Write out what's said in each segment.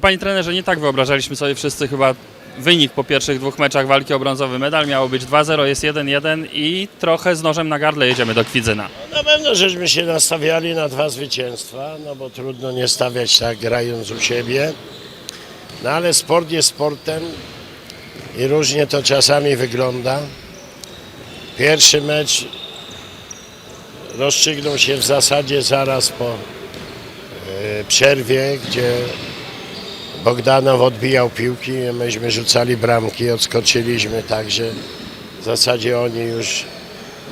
Panie trenerze, nie tak wyobrażaliśmy sobie wszyscy chyba wynik po pierwszych dwóch meczach walki o brązowy medal. Miało być 2-0, jest 1-1 i trochę z nożem na gardle jedziemy do Kwidzyna. Na pewno żeśmy się nastawiali na dwa zwycięstwa, no bo trudno nie stawiać tak grając u siebie. No ale sport jest sportem i różnie to czasami wygląda. Pierwszy mecz rozstrzygnął się w zasadzie zaraz po e, przerwie, gdzie Bogdanow odbijał piłki, myśmy rzucali bramki, odskoczyliśmy, także w zasadzie oni już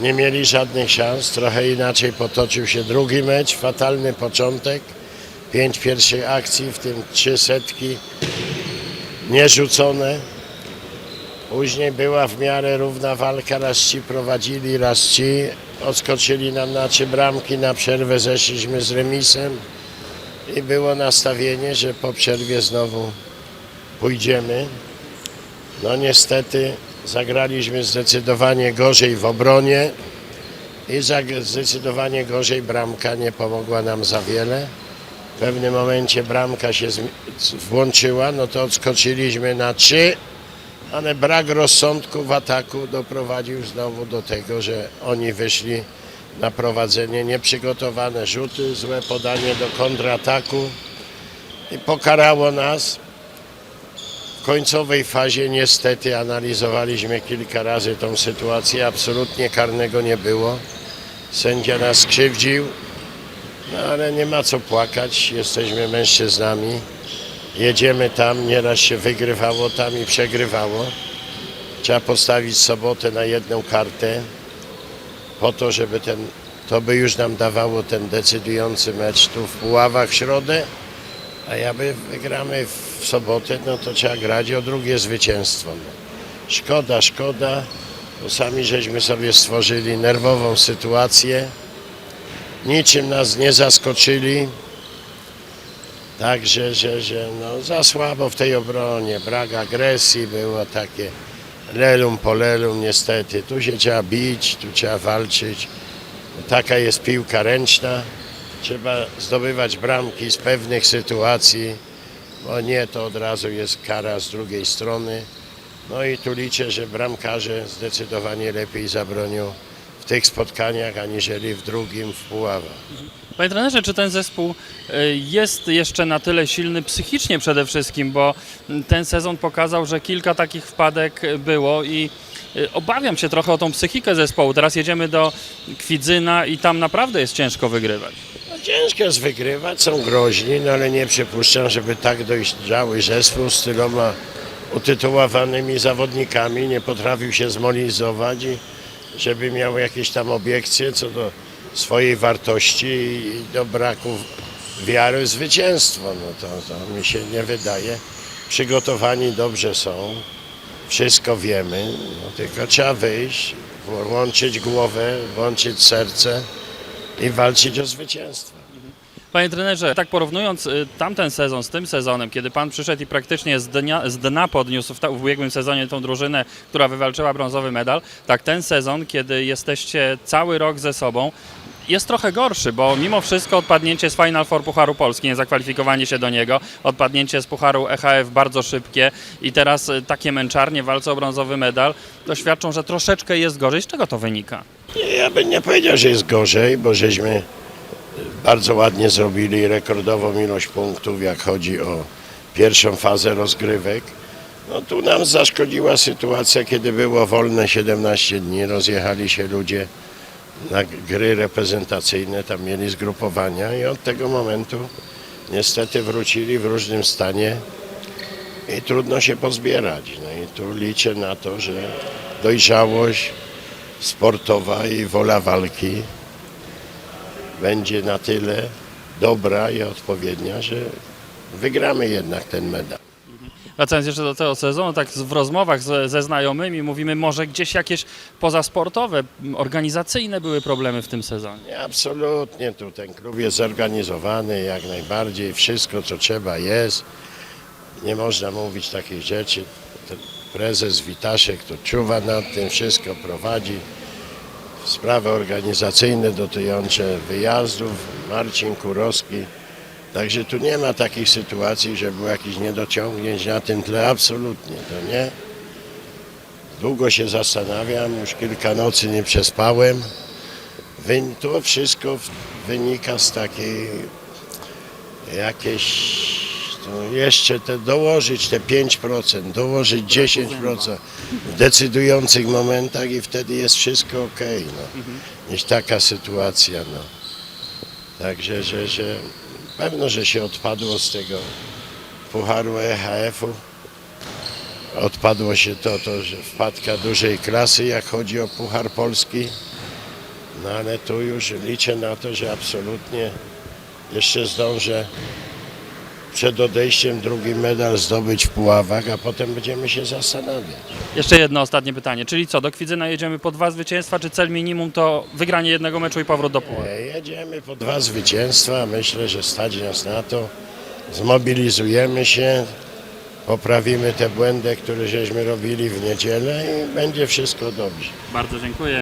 nie mieli żadnych szans. Trochę inaczej potoczył się drugi mecz, fatalny początek. Pięć pierwszych akcji, w tym trzy setki nierzucone. Później była w miarę równa walka, raz ci prowadzili, raz ci. Odskoczyli nam na trzy bramki, na przerwę zeszliśmy z remisem i było nastawienie, że po przerwie znowu pójdziemy. No niestety zagraliśmy zdecydowanie gorzej w obronie i zdecydowanie gorzej bramka nie pomogła nam za wiele. W pewnym momencie bramka się włączyła, no to odskoczyliśmy na trzy, ale brak rozsądku w ataku doprowadził znowu do tego, że oni wyszli na prowadzenie, nieprzygotowane rzuty, złe podanie do kontrataku i pokarało nas. W końcowej fazie niestety analizowaliśmy kilka razy tą sytuację, absolutnie karnego nie było. Sędzia nas skrzywdził, no ale nie ma co płakać, jesteśmy mężczyznami. Jedziemy tam, nieraz się wygrywało tam i przegrywało. Trzeba postawić sobotę na jedną kartę po to, żeby ten, to by już nam dawało ten decydujący mecz tu w Puławach w środę, a ja by wygramy w sobotę, no to trzeba grać o drugie zwycięstwo. No. Szkoda, szkoda, bo sami żeśmy sobie stworzyli nerwową sytuację. Niczym nas nie zaskoczyli. Także, że, że no, za słabo w tej obronie, brak agresji było takie lelum po lelum niestety. Tu się trzeba bić, tu trzeba walczyć. Taka jest piłka ręczna. Trzeba zdobywać bramki z pewnych sytuacji, bo nie, to od razu jest kara z drugiej strony. No i tu liczę, że bramkarze zdecydowanie lepiej zabronią tych spotkaniach, aniżeli w drugim w Puławach. Panie trenerze, czy ten zespół y, jest jeszcze na tyle silny psychicznie przede wszystkim, bo ten sezon pokazał, że kilka takich wpadek było i y, obawiam się trochę o tą psychikę zespołu. Teraz jedziemy do Kwidzyna i tam naprawdę jest ciężko wygrywać. No, ciężko jest wygrywać, są groźni, no ale nie przypuszczam, żeby tak dojrzały zespół z tyloma utytułowanymi zawodnikami nie potrafił się zmolizować i żeby miał jakieś tam obiekcje co do swojej wartości i do braku wiary w zwycięstwo. No to, to mi się nie wydaje. Przygotowani dobrze są, wszystko wiemy, no tylko trzeba wyjść, włączyć głowę, włączyć serce i walczyć o zwycięstwo. Panie trenerze, tak porównując y, tamten sezon z tym sezonem, kiedy pan przyszedł i praktycznie z dnia, z dna podniósł w, ta, w ubiegłym sezonie tą drużynę, która wywalczyła brązowy medal, tak ten sezon, kiedy jesteście cały rok ze sobą, jest trochę gorszy, bo mimo wszystko odpadnięcie z Final Four Pucharu Polski, nie zakwalifikowanie się do niego, odpadnięcie z Pucharu EHF bardzo szybkie i teraz y, takie męczarnie walce o brązowy medal, to świadczą, że troszeczkę jest gorzej. Z czego to wynika? Ja bym nie powiedział, że jest gorzej, bo żeśmy bardzo ładnie zrobili rekordową ilość punktów, jak chodzi o pierwszą fazę rozgrywek. No tu nam zaszkodziła sytuacja, kiedy było wolne 17 dni, rozjechali się ludzie na gry reprezentacyjne, tam mieli zgrupowania i od tego momentu niestety wrócili w różnym stanie i trudno się pozbierać. No i tu liczę na to, że dojrzałość sportowa i wola walki będzie na tyle dobra i odpowiednia, że wygramy jednak ten medal. Wracając jeszcze do tego sezonu, tak w rozmowach ze, ze znajomymi mówimy, może gdzieś jakieś pozasportowe, organizacyjne były problemy w tym sezonie. Nie, absolutnie, tu ten klub jest zorganizowany jak najbardziej, wszystko co trzeba jest. Nie można mówić takich rzeczy. Prezes Witaszek to czuwa nad tym, wszystko prowadzi. Sprawy organizacyjne dotyczące wyjazdów, Marcin Kurowski Także tu nie ma takich sytuacji, że było jakichś niedociągnięć na tym tle, absolutnie to nie. Długo się zastanawiam, już kilka nocy nie przespałem. To wszystko wynika z takiej jakiejś, no jeszcze te dołożyć te 5%, dołożyć 10% w decydujących momentach i wtedy jest wszystko ok. No. Niż taka sytuacja. No. Także, że, że pewno, że się odpadło z tego Pucharu EHF-u. Odpadło się to, to, że wpadka dużej klasy, jak chodzi o Puchar Polski. No ale tu już liczę na to, że absolutnie jeszcze zdążę przed odejściem drugi medal zdobyć w Puławach, a potem będziemy się zastanawiać. Jeszcze jedno ostatnie pytanie, czyli co, do Kwidzyna jedziemy po dwa zwycięstwa, czy cel minimum to wygranie jednego meczu i powrót do pułapu? E, Jedziemy po dwa zwycięstwa. Myślę, że stać nas na to. Zmobilizujemy się, poprawimy te błędy, które żeśmy robili w niedzielę i będzie wszystko dobrze. Bardzo dziękuję.